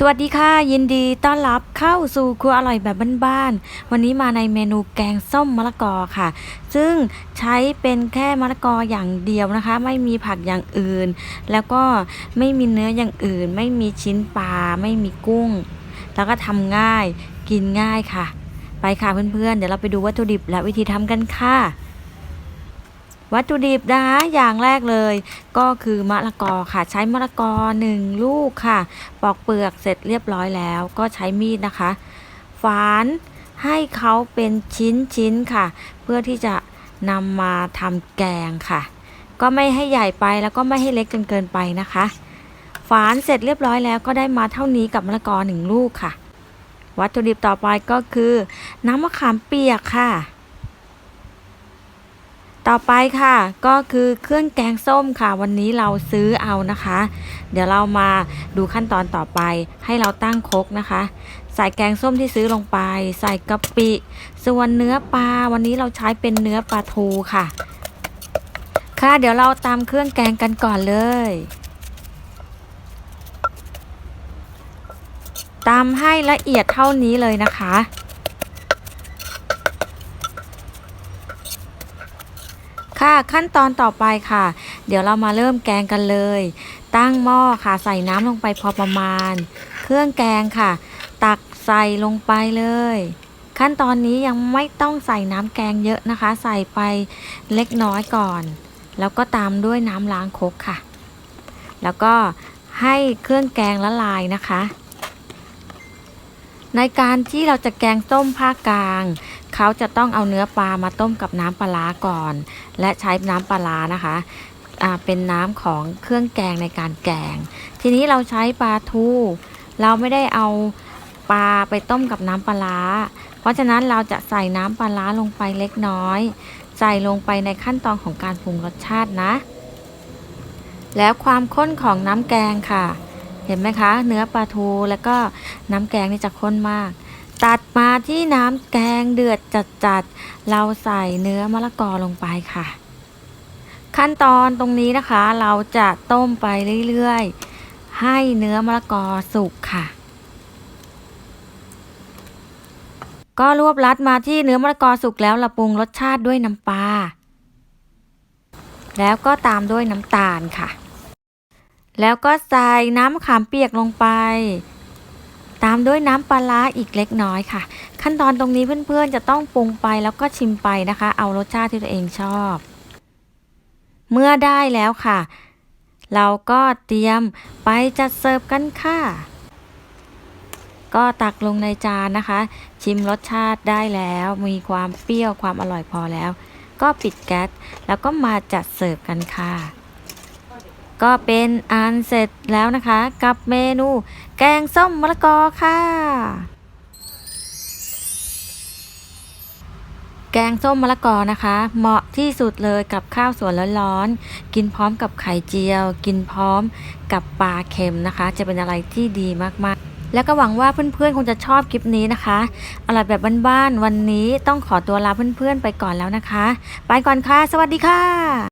สวัสดีค่ะยินดีต้อนรับเข้าสู่ครัวอร่อยแบบบ้านๆวันนี้มาในเมนูแกงส้มมะละกอค่ะ ซึ่งใช้เป็นแค่มะละกออย่างเดียวนะคะ ไม่มีผักอย่างอื่น แล้วก็ไม่มีเนื้ออย่างอื่น ไม่มีชิ้นปลาไม่มีกุ้ง แล้วก็ทำง่ายกินง่ายค่ะ ไปค่ะเพื่อนๆเดี๋ยวเราไปดูวัตถุดิบและวิธีทำกันค่ะ วัตถุดิบนะคะอย่างแรกเลย ก็คือมะละกอค่ะ ใช้มะละกอหนึ่งลูกค่ะ ปอกเปลือกเสร็จเรียบร้อยแล้ว ก็ใช้มีดนะคะ ฝานให้เขาเป็นชิ้นชิ้นๆค่ะ เพื่อที่จะนำมาทำแกงค่ะ ก็ไม่ให้ใหญ่ไปแล้วก็ไม่ให้เล็กจนเกินไปนะคะ ฝานเสร็จเรียบร้อยแล้วก็ได้มาเท่านี้กับมะละกอหนึ่งลูกค่ะ วัตถุดิบต่อไปก็คือ น้ำมะขามเปียกค่ะ ต่อไปค่ะ ก็คือเครื่องแกงส้มค่ะ วันนี้เราซื้อเอานะคะ เดี๋ยวเรามาดูขั้นตอนต่อไป ให้เราตั้งครกนะคะ ใส่แกงส้มที่ซื้อลงไป ใส่กะปิ ส่วนเนื้อปลาวันนี้เราใช้เป็นเนื้อปลาทูค่ะ ค่ะเดี๋ยวเราตามเครื่องแกงกันก่อนเลยตามให้ละเอียดเท่านี้เลยนะคะ ค่ะขั้นตอนต่อไปค่ะ เดี๋ยวเรามาเริ่มแกงกันเลย ตั้งหม้อค่ะใส่น้ำลงไปพอประมาณ เครื่องแกงค่ะ ตักใส่ลงไปเลย ขั้นตอนนี้ยังไม่ต้องใส่น้ำแกงเยอะนะคะ ใส่ไปเล็กน้อยก่อน แล้วก็ตามด้วยน้ำล้างคกค่ะ แล้วก็ให้เครื่องแกงละลายนะคะ ในการที่เราจะแกงส้มภาคกลาง เขาจะต้องเอาเนื้อปลามาต้มกับน้ำปลาร้าก่อน และใช้น้ำปลานะคะเป็นน้ำของเครื่องแกงในการแกง ทีนี้เราใช้ปลาทูเราไม่ได้เอาปลาไปต้มกับน้ำปลา เพราะฉะนั้นเราจะใส่น้ำปลาร้าลงไปเล็กน้อย ใส่ลงไปในขั้นตอนของการปรุงรสชาตินะ แล้วความข้นของน้ำแกงค่ะ เห็นไหมคะ เนื้อปลาทูแล้วก็น้ำแกงนี่จะข้นมาก ตัดมาที่น้ำแกงเดือดจัดๆเราใส่เนื้อมะละกอลงไปค่ะ ขั้นตอนตรงนี้นะคะ เราจะต้มไปเรื่อยๆ ให้เนื้อมะละกอสุกค่ะ ก็รวบรัดมาที่เนื้อมะละกอสุกแล้วเราปรุงรสชาติด้วยน้ำปลาแล้วก็ตามด้วยน้ำตาลค่ะ แล้วก็ใส่น้ำมะขามเปียกลงไป ตามด้วยน้ำปลาร้าอีกเล็กน้อยค่ะ ขั้นตอนตรงนี้เพื่อนๆ จะต้องปรุงไปแล้วก็ชิมไปนะคะ เอารสชาติที่ตัวเองชอบ เมื่อได้แล้วค่ะ เราก็เตรียมไปจัดเสิร์ฟกันค่ะ ก็ตักลงในจานนะคะ ชิมรสชาติได้แล้ว มีความเปรี้ยวความอร่อยพอแล้ว ก็ปิดแก๊สแล้วก็มาจัดเสิร์ฟกันค่ะ ก็เป็นอันเสร็จแล้วนะคะ กับเมนูแกงส้มมะละกอค่ะ แกงส้มมะละกอนะคะ เหมาะที่สุดเลยกับข้าวสวนร้อนๆ กินพร้อมกับไข่เจียว กินพร้อมกับปลาเค็มนะคะ จะเป็นอะไรที่ดีมากๆแล้วก็หวังว่าเพื่อนๆ คงจะชอบคลิปนี้นะคะอร่อยแบบบ้านๆ วันนี้ต้องขอตัวลาเพื่อนๆ ไปก่อนแล้วนะคะ ไปก่อนค่ะ สวัสดีค่ะ